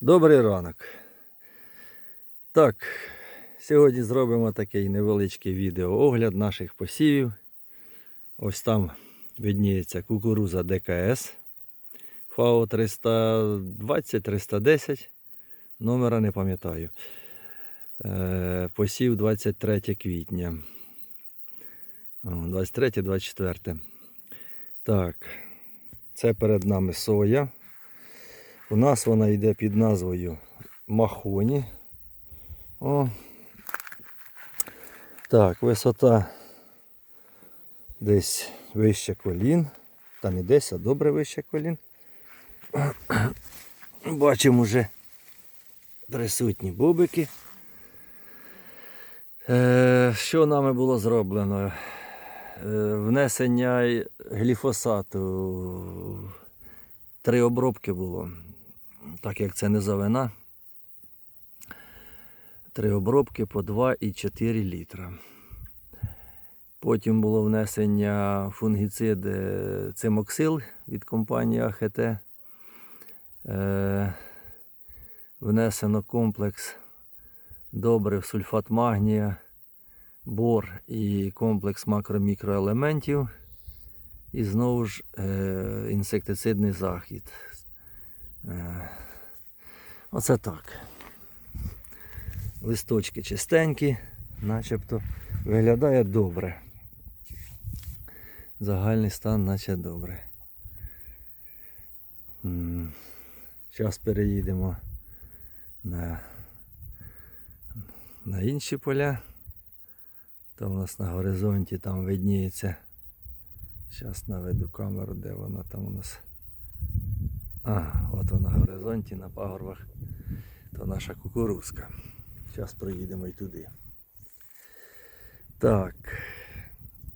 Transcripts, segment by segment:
Добрий ранок. Так, сьогодні зробимо такий невеличкий відеоогляд наших посівів. Ось там видніється кукуруза ДКС ФАО 320-310. Номера не пам'ятаю. Е, Посів 23 квітня. 23-24. Так, це перед нами соя. У нас вона йде під назвою Махоні. О. Так, висота десь вище колін. Та не десь, а добре вище колін. Бачимо вже присутні бубики. Е, що нами було зроблено? Е, внесення гліфосату. Три обробки було так як це низовина. Три обробки по 2,4 літра. Потім було внесення фунгіциди цимоксил від компанії АХТ. Е, внесено комплекс добрив сульфат магнія, бор і комплекс макро-мікроелементів. І знову ж е, інсектицидний захід. Оце так. Листочки чистенькі, начебто виглядає добре. Загальний стан наче добре. Зараз переїдемо на, на інші поля. Там у нас на горизонті там видніється. Зараз наведу камеру, де вона там у нас. А, от вона на горизонті на пагорбах. То наша кукурузка. Зараз проїдемо і туди. Так.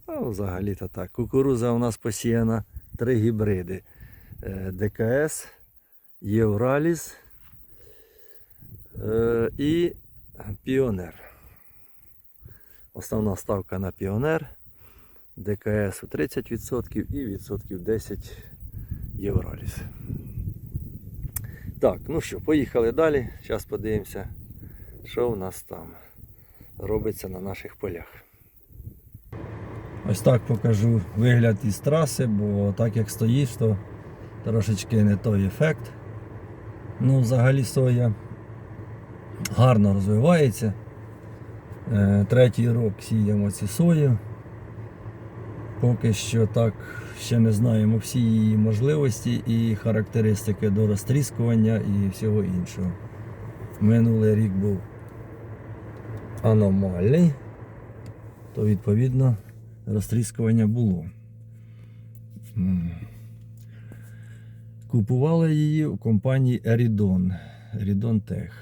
Ну, взагалі-то так. Кукуруза у нас посіяна три гібриди. Е, ДКС, Євраліс е, і Піонер. Основна ставка на Піонер. ДКС у 30% і відсотків 10 Євраліс. Так, ну що, поїхали далі. Зараз подивимося, що у нас там робиться на наших полях. Ось так покажу вигляд із траси, бо так як стоїш, то трошечки не той ефект. Ну, взагалі соя гарно розвивається. Е, Третій рок сіємо цю сою. Поки що так ще не знаємо всі її можливості і характеристики до розтріскування і всього іншого. Минулий рік був аномальний, то відповідно розтріскування було. Купували її у компанії Eridon. Eridon Tech.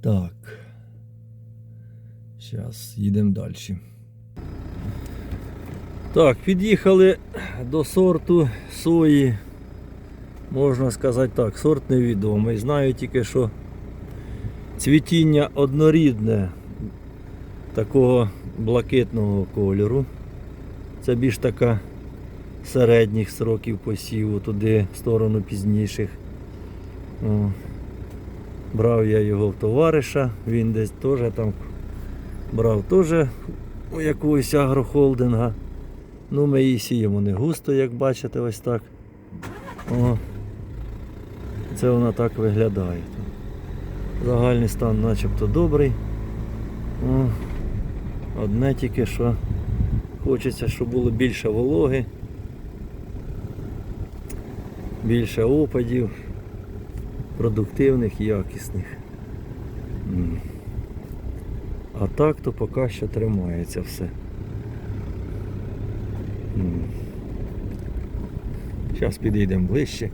Так. Зараз їдемо далі. Так, під'їхали до сорту сої. Можна сказати так, сорт невідомий. Знаю тільки, що цвітіння однорідне такого блакитного кольору. Це більш така середніх сроків посіву, туди в сторону пізніших. О. Брав я його в товариша, він десь теж там брав теж у якогось агрохолдинга. Ну, ми її сіємо не густо, як бачите, ось так. О, це вона так виглядає. Загальний стан начебто добрий. О, одне тільки що хочеться, щоб було більше вологи, більше опадів, продуктивних якісних. А так то поки що тримається все. Зараз підійдемо ближче.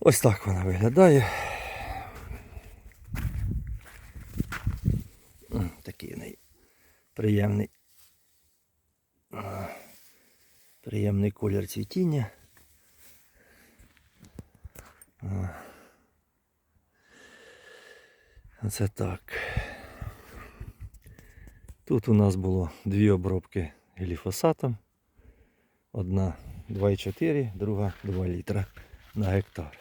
Ось так вона виглядає. Такий в неї приємний. Приємний колір цвітіння. А. Оце так. Тут у нас було дві обробки гліфосатом. Одна 2,4, друга 2 літра на гектар.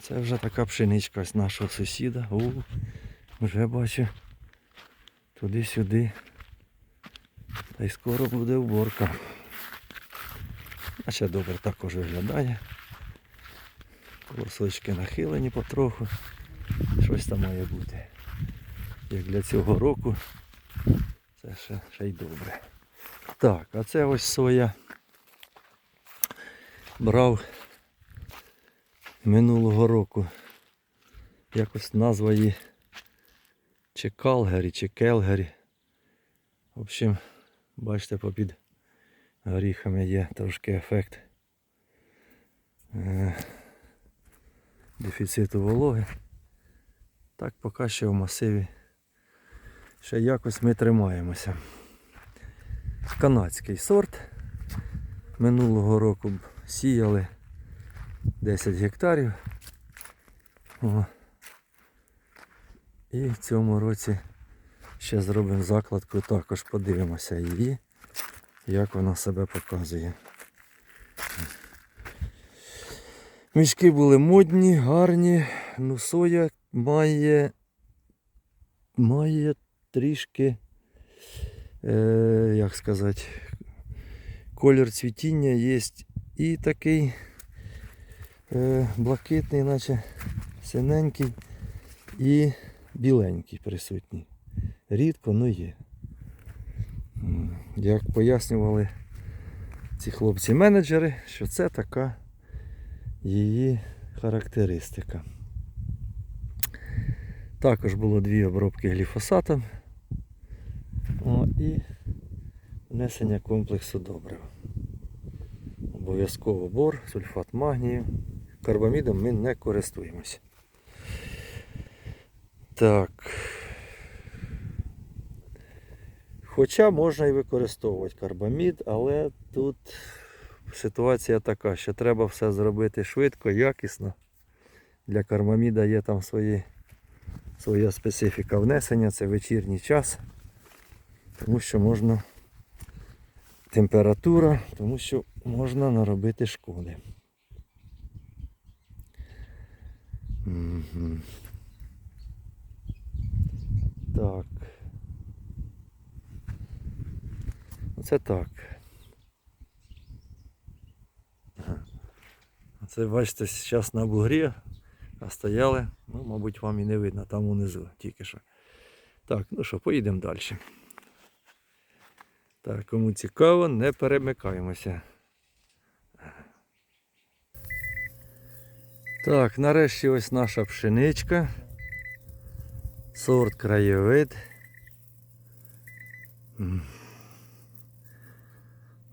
Це вже така пшеничка з нашого сусіда. О, вже бачу туди-сюди. Та й скоро буде уборка. А ще добре також виглядає. Колосочки нахилені потроху. Щось там має бути. Як для цього року. Це ще, ще й добре. Так, а це ось соя. Брав минулого року. Якось назва її чи Калгері, чи Келгері. В общем, бачите, попід горіхами є трошки ефект е, дефіциту вологи. Так поки що в масиві ще якось ми тримаємося. Канадський сорт. Минулого року сіяли 10 гектарів. О. І в цьому році ще зробимо закладку, також подивимося її, як вона себе показує. Мішки були модні, гарні, ну соя має, має трішки, е, як сказати, колір цвітіння є і такий е, блакитний, наче синенький, і біленький присутній. Рідко, але є. Як пояснювали ці хлопці-менеджери, що це така її характеристика. Також було дві обробки гліфосатом і внесення комплексу добрив. Обов'язково бор, сульфат магнію. Карбамідом ми не користуємося. Так. Хоча можна і використовувати карбамід, але тут ситуація така, що треба все зробити швидко, якісно. Для карбаміда є там свої, своя специфіка внесення, це вечірній час, тому що можна температура, тому що можна наробити шкоди. Мгм. Так. Оце так. Оце бачите, зараз на бугрі, а стояли, ну, мабуть, вам і не видно, там унизу тільки що. Так, ну що, поїдемо далі. Так, кому цікаво, не перемикаємося. Так, нарешті ось наша пшеничка. Сорт краєвид.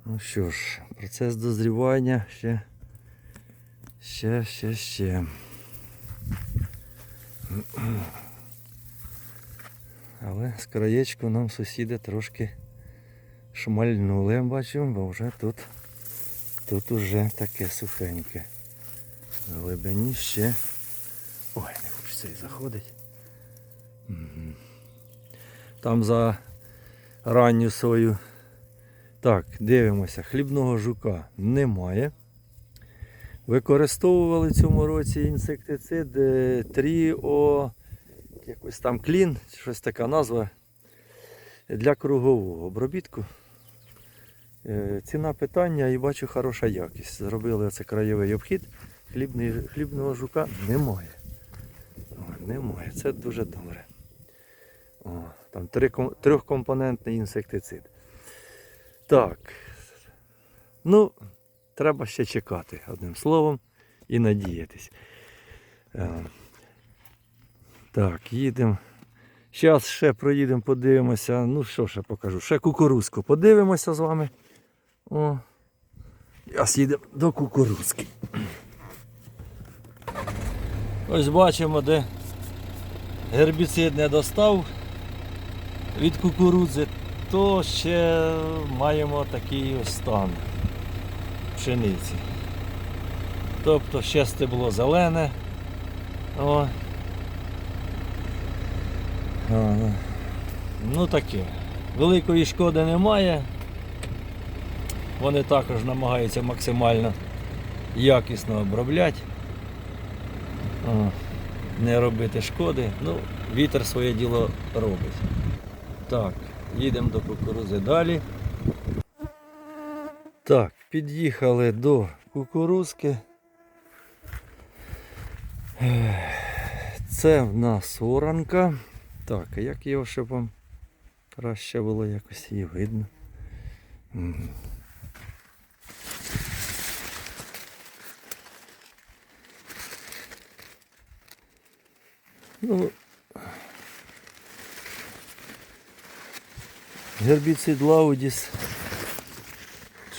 Ну що ж, процес дозрівання ще, ще, ще, ще. Але з краєчку нам сусіди трошки шмальнули, бачу, бо вже тут, тут уже таке сухеньке. В глибині ще. Ой, не хочеться і заходить. Там за ранню сою. Так, дивимося, хлібного жука немає. Використовували цьому році інсектицид е, Тріо, якось там клін, щось така назва для кругового обробітку. Е, Ціна питання і бачу хороша якість. Зробили оце краєвий обхід. Хлібний, хлібного жука немає. О, немає. Це дуже добре. О, там три, трьохкомпонентний інсектицид. Так. Ну, треба ще чекати, одним словом, і надіятись. Е, Так, їдемо. Зараз ще проїдемо, подивимося. Ну що ще покажу? Ще кукурузку подивимося з вами. О. Зараз їдемо до кукурузки. Ось бачимо, де гербіцид не достав від кукурудзи, то ще маємо такий ось стан пшениці. Тобто ще стебло зелене. О. Ну таке. Великої шкоди немає. Вони також намагаються максимально якісно обробляти, не робити шкоди. Ну, вітер своє діло робить. Так, їдемо до кукурузи далі. Так, під'їхали до кукурузки. Це в нас оранка. Так, а як його щоб вам краще було якось її видно. Ну, гербіцид Лаудіс.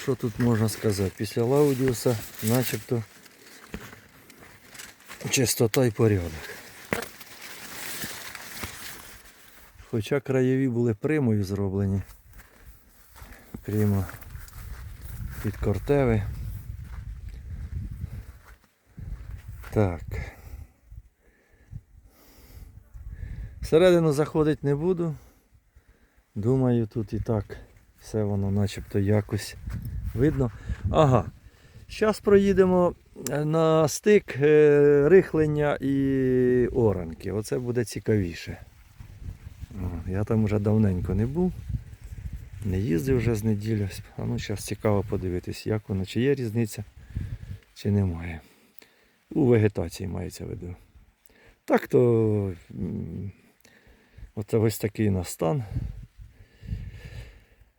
Що тут можна сказати? Після Лаудіуса начебто чистота і порядок. Хоча краєві були примою зроблені. Прямо під кортеви. Так. Всередину заходити не буду. Думаю, тут і так все воно начебто якось видно. Ага. Зараз проїдемо на стик е, рихлення і оранки. Оце буде цікавіше. Я там вже давненько не був. Не їздив вже з неділю. А ну зараз цікаво подивитись, як воно, чи є різниця, чи немає. У вегетації мається в виду. Так то оце ось такий на стан.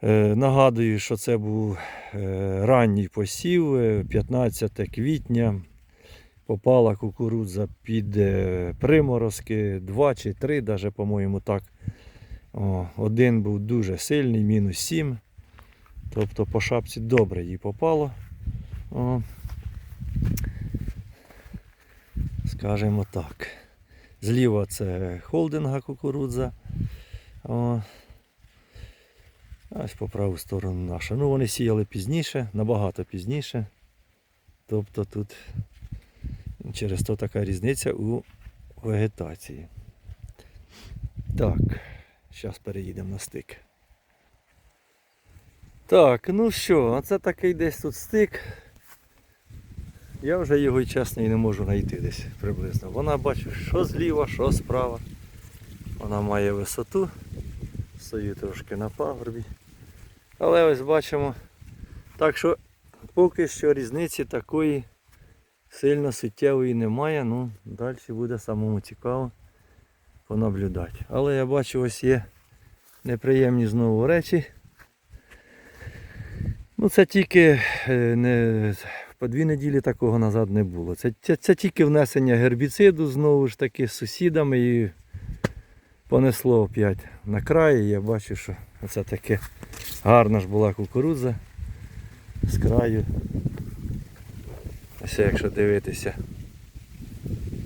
Е, нагадую, що це був е, ранній посів, е, 15 квітня. Попала кукурудза під е, приморозки, два чи три, навіть, по-моєму, так. О, один був дуже сильний, мінус 7. Тобто по шапці добре їй попало. О. Скажімо так. Зліва це холдинга кукурудза. О. Ось по праву сторону наша. Ну вони сіяли пізніше, набагато пізніше. Тобто тут через то така різниця у вегетації. Так, зараз переїдемо на стик. Так, ну що, оце такий десь тут стик. Я вже його чесно і не можу знайти десь приблизно. Вона бачу, що зліва, що справа. Вона має висоту. Стою трошки на пагорбі. Але ось бачимо. Так що поки що різниці такої сильно суттєвої немає. Ну, далі буде самому цікаво понаблюдати. Але я бачу, ось є неприємні знову речі. Ну це тільки е, не, по дві неділі такого назад не було. Це, це, це тільки внесення гербіциду знову ж таки з сусідами і понесло опять на краї. Я бачу, що це таке гарна ж була кукурудза з краю. Ось якщо дивитися.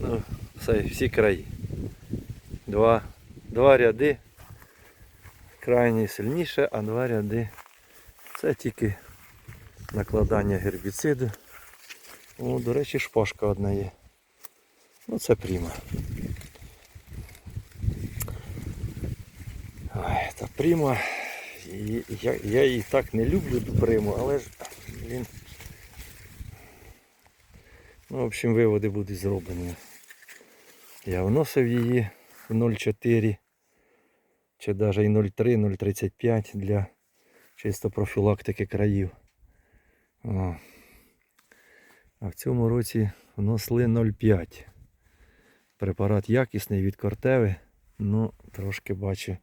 Ну, все, всі краї. Два, два ряди. Крайній сильніше, а два ряди це тільки накладання гербіциду. О, до речі, шпажка одна є. Ну це пріма. Ой, та пріма. Я, я її так не люблю ту приму, але ж він. Ну, в общем, виводи будуть зроблені. Я вносив її в 0,4 чи навіть і 0,3, 0,35 для чисто профілактики країв. О. А в цьому році внесли 0,5. Препарат якісний від кортеви, ну трошки бачу.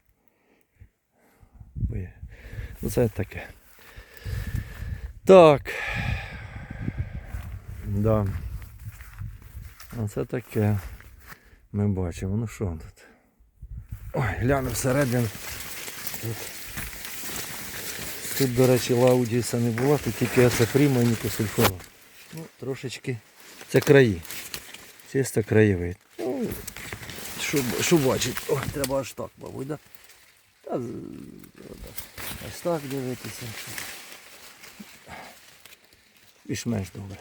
Ну це таке. Так. Да. Оце таке. Ми бачимо. Ну що тут? Ой, гляну всередину. Тут, до речі, лаудіса не було, тут тільки це прямо і нікосульфова. Ну, трошечки. Це краї. Чисто краєвид. Ну, що, що бачить? О, треба аж так, мабуть, да? Та, з- ось так дивитися. Більш-менш добре.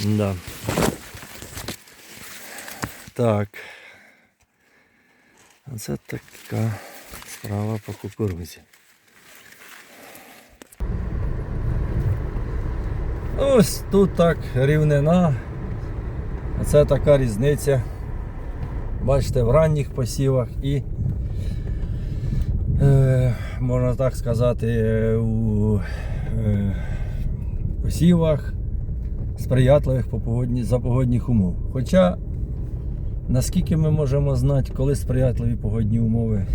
Да. Так. Це така справа по кукурузі. Ось тут так рівнина. Це така різниця. Бачите, в ранніх посівах і, е, можна так сказати, е, у е, посівах сприятливих по погодні, за погодних умов. Хоча, наскільки ми можемо знати, коли сприятливі погодні умови,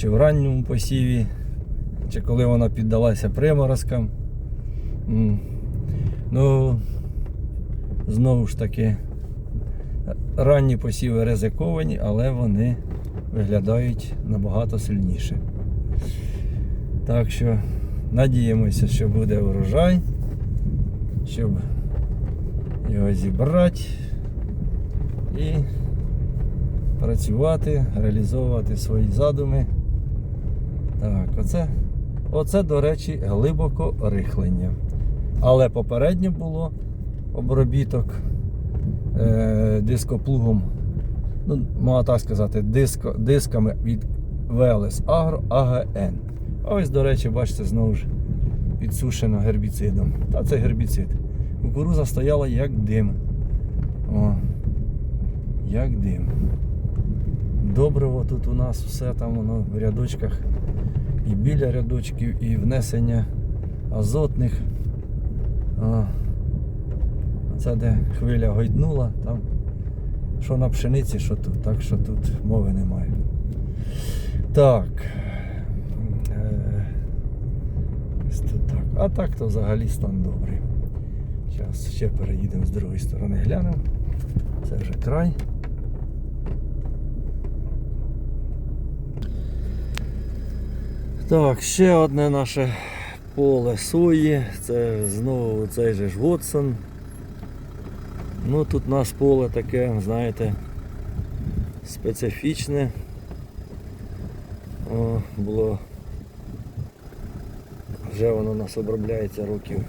чи в ранньому посіві, чи коли вона піддалася приморозкам. Ну, знову ж таки, ранні посіви ризиковані, але вони виглядають набагато сильніше. Так що надіємося, що буде врожай, щоб його зібрати і працювати, реалізовувати свої задуми. Так, оце, оце, до речі, глибоко рихлення. Але попередньо було обробіток е, дископлугом, ну, можна так сказати, диско, дисками від VLS Agro AGN. А ось, до речі, бачите, знову ж підсушено гербіцидом. Та це гербіцид. Кукуруза стояла як дим. О, як дим. Добриво тут у нас все там воно в рядочках. І біля рядочків, і внесення азотних. Це де хвиля гойднула, там що на пшениці, що тут, так що тут мови немає. Так. Е. А так то взагалі стан добрий. Зараз ще переїдемо з другої сторони, глянемо. Це вже край. Так, ще одне наше поле сої. Це знову цей же ж Вотсон. Ну тут у нас поле таке, знаєте, специфічне. О, було. Вже воно у нас обробляється років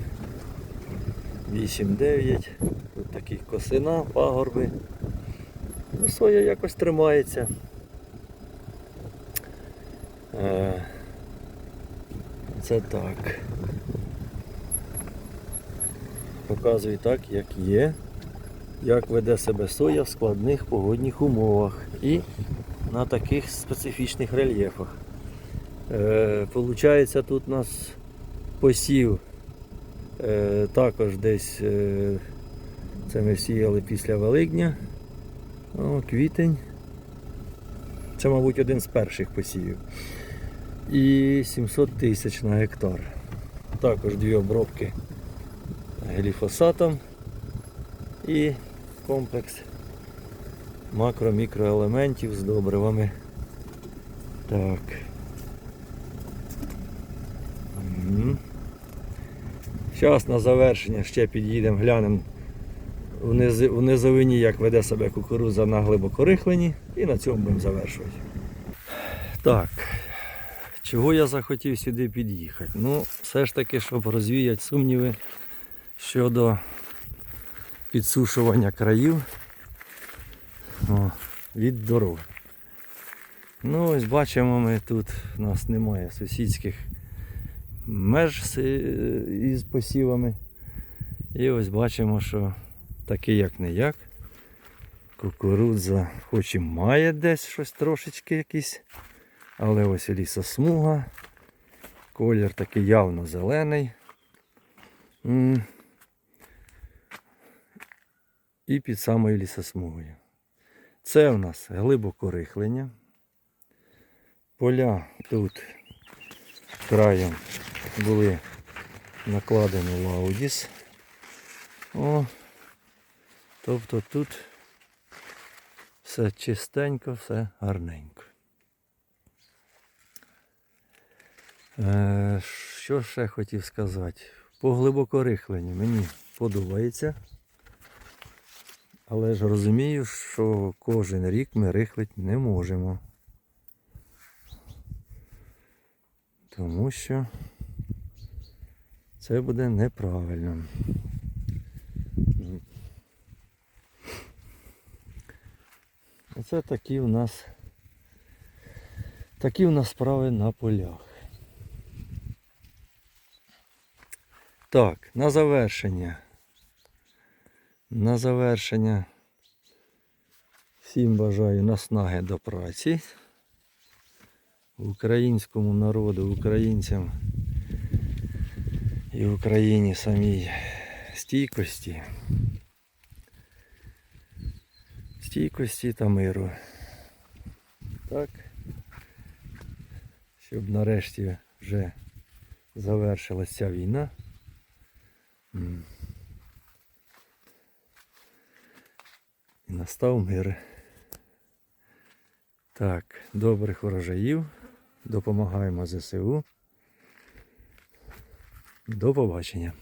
8-9. Тут такі косина, пагорби. Ну, соя якось тримається. Е, Це так. Показую так, як є як веде себе соя в складних погодних умовах і на таких специфічних рельєфах. Е, Получається, тут у нас посів е, також десь е, це ми сіяли після Великдня. О, квітень. Це, мабуть, один з перших посівів. І 700 тисяч на гектар. Також дві обробки гліфосатом і комплекс макро-мікроелементів з добривами. Так. Зараз на завершення ще під'їдемо, глянемо в, низовині, як веде себе кукуруза на глибокорихлені і на цьому будемо завершувати. Так, чого я захотів сюди під'їхати? Ну, все ж таки, щоб розвіяти сумніви щодо підсушування країв о, від дорог. Ну ось бачимо ми тут у нас немає сусідських меж із посівами. І ось бачимо, що такий як не як. Кукурудза хоч і має десь щось трошечки якийсь, але ось і лісосмуга. Колір такий явно зелений. І під самою лісосмугою. Це у нас глибоко рихлення. Поля тут краєм були накладені лаудіс. О, тобто тут все чистенько, все гарненько. Е, що ще хотів сказати? По глибокорихленню мені подобається. Але ж розумію, що кожен рік ми рихлить не можемо. Тому що це буде неправильно. Оце такі у нас Такі в нас справи на полях. Так, на завершення. На завершення. Всім бажаю наснаги до праці. Українському народу, українцям і Україні самій стійкості. Стійкості та миру. Так. Щоб нарешті вже завершилася війна. І настав мир. Так, добрих врожаїв. Допомагаємо ЗСУ. До побачення.